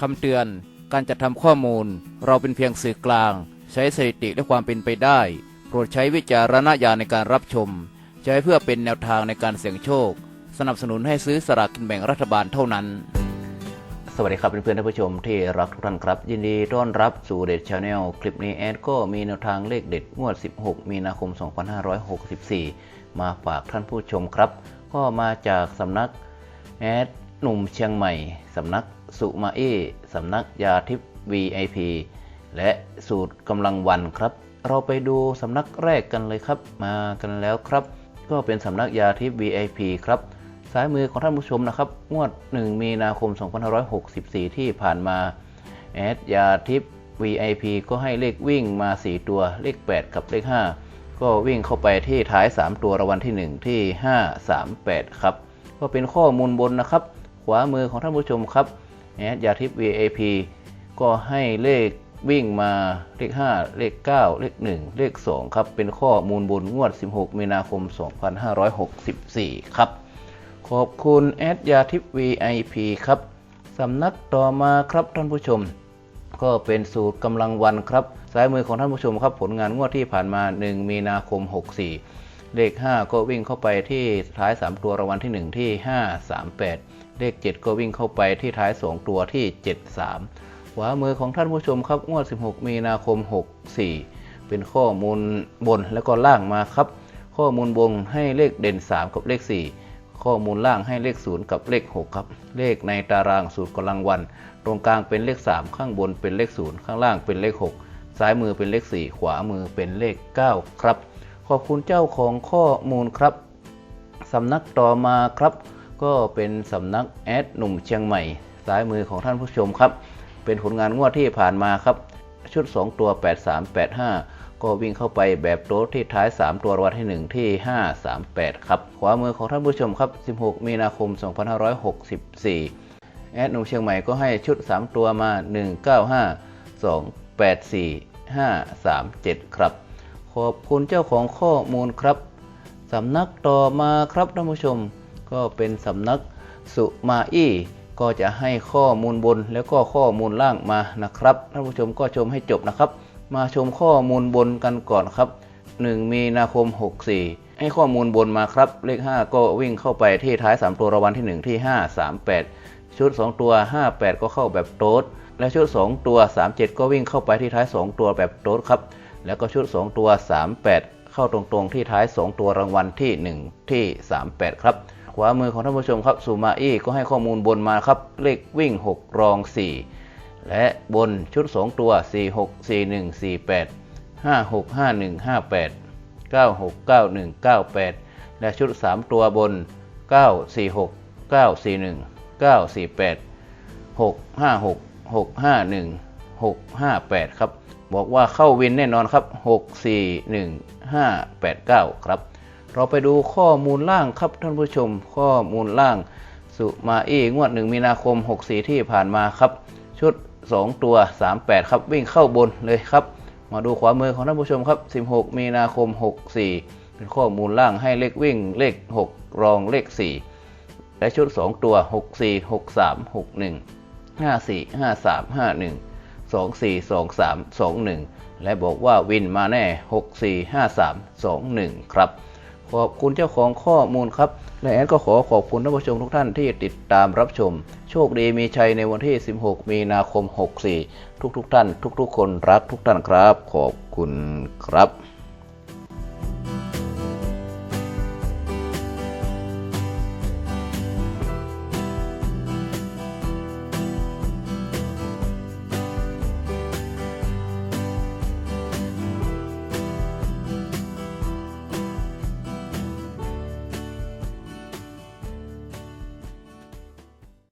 คำเตือน การจัดทำข้อมูล เราเป็นเพียงสื่อกลาง ใช้สถิติและความเป็นไปได้ โปรดใช้วิจารณญาณในการรับชม ใช้เพื่อเป็นแนวทางในการเสี่ยงโชค สนับสนุนให้ซื้อสลากกินแบ่งรัฐบาลเท่านั้น สวัสดีครับเพื่อนๆท่านผู้ชมที่รักทุกท่านครับ ยินดีต้อนรับสู่เด็ดชาแนลคลิปนี้แอดก็มีแนวทางเลขเด็ดงวด 16 มีนาคม 2564 มาฝากท่านผู้ชมครับ ก็มาจากสำนักแอด หนุ่มเชียงใหม่ สำนักสุมาเอสำนักยาทิพย์ VIP และสูตรกำลังวันครับ เราไปดูสำนักแรกกันเลยครับ มากันแล้วครับ ก็เป็นสำนักยาทิพย์ VIP ครับซ้ายมือของท่านผู้ชมนะครับ งวด 1 มีนาคม 2564 ที่ผ่านมาแอดยาทิพย์ VIP ก็ให้เลขวิ่งมา 4 ตัว เลข 8 กับเลข 5 ก็วิ่งเข้าไปที่ท้าย 3 ตัวรางวัลที่ 1 ที่ 538 ครับ ก็เป็นข้อมูลบนนะครับ ขวามือของท่านผู้ชมครับแอดยาทิพย์ VIP ก็ให้เลขวิ่งมาเลข 5 เลข 9 เลข 1 เลข 2 ครับ เป็นข้อมูลบนงวด 16 มีนาคม 2564 ครับ ขอบคุณแอดยาทิพย์ VIP ครับสำนักต่อมาครับท่านผู้ชม ก็เป็นสูตรกำลังวันครับซ้ายมือของท่านผู้ชมครับ ผลงานงวดที่ผ่านมา 1 มีนาคม 64 เลข 5 ก็วิ่งเข้าไปที่ท้าย 3 ตัวรางวัลที่ 1 ที่ 538 เลข 7 ก็วิ่งเข้าไปที่ท้าย 2 ตัวที่ 73ขวามือของท่านผู้ชมครับงวด 16 มีนาคม 64 เป็นข้อมูลบนแล้วก็ล่างมาครับ ข้อมูลบนให้เลขเด่น 3 กับเลข 4 ข้อมูลล่างให้เลข 0 กับเลข 6 ครับ เลขในตารางสูตรกำลังวัน ตรงกลางเป็นเลข 3 ข้างบนเป็นเลข 0 ข้างล่างเป็นเลข 6 ซ้ายมือเป็นเลข 4 ขวามือเป็นเลข 9 ครับ ขอบคุณเจ้าของข้อมูลครับสำนักต่อมาครับ ก็เป็นสำนักแอดหนุ่มเชียงใหม่ซ้ายมือของท่านผู้ชมครับ เป็นผลงานงวดที่ผ่านมาครับ ชุด 2 ตัว 8385 ก็วิ่งเข้าไปแบบโต๊ดที่ท้าย 3 ตัวรางวัลที่ 1 ที่ 538 ครับ ขวามือของท่านผู้ชมครับ 16 มีนาคม 2564 แอดหนุ่มเชียงใหม่ก็ให้ชุด 3 ตัวมา 195 284 537 ครับ ขอบคุณเจ้าของข้อมูลครับสำนักต่อมาครับท่านผู้ชม ก็เป็นสำนักสุมาอี้ก็จะให้ข้อมูลบนแล้วก็ข้อมูลล่างมานะครับท่านผู้ชมก็ชมให้จบนะครับ มาชมข้อมูลบนกันก่อนครับ 1 มีนาคม 64 ให้ข้อมูลบนมาครับ เลข 5 ก็วิ่งเข้าไปที่ท้าย 3 ตัวรางวัลที่ 1 ที่ 538 ชุด 2 ตัว 58 ก็เข้าแบบโต๊ดและชุด 2 ตัว 37 ก็วิ่งเข้าไปที่ท้าย 2 ตัวแบบโต๊ดครับแล้วก็ชุด 2 ตัว 38 เข้าตรงๆที่ท้าย 2 ตัวรางวัลที่ 1 ที่ 38 ครับ ขวามือของท่านผู้ชมครับซูมาอี้ก็ให้ข้อมูลบนมาครับ เลขวิ่ง 6 รอง 4 และบนชุด 2 ตัว 4 6 4 1 4 8 5 6 5 1 5 8 9 6 9 1 9 8 และชุด 3 ตัวบน 9 4 6 9 4 1 9 4 8 6 5 6 6 5 1 6 5 8 ครับ บอกว่าเข้าวินแน่นอนครับ 6 4 1 5 8 9 ครับ เราไปดูข้อมูลล่างครับท่านผู้ชม ข้อมูลล่าง สุมาอี้งวด 1 มีนาคม 64 ที่ผ่านมาครับ ชุด 2 ตัว 38 ครับวิ่งเข้าบนเลยครับ มาดูขวามือของท่านผู้ชมครับ 16 มีนาคม 64 เป็นข้อมูลล่างให้เลขวิ่งเลข 6 รองเลข 4 และชุด 2 ตัว 64 63 61 54 53 51 24 23 21 และบอกว่าวินมาแน่ 64 53 21 ครับ ขอบคุณเจ้าของข้อมูลครับ และแอนก็ขอขอบคุณท่านผู้ชมทุกท่านที่ติดตามรับชม โชคดีมีชัยในวันที่ 16 มีนาคม 64 ทุกๆทท่าน ทุกๆ คนรักทุกท่านครับ ขอบคุณครับ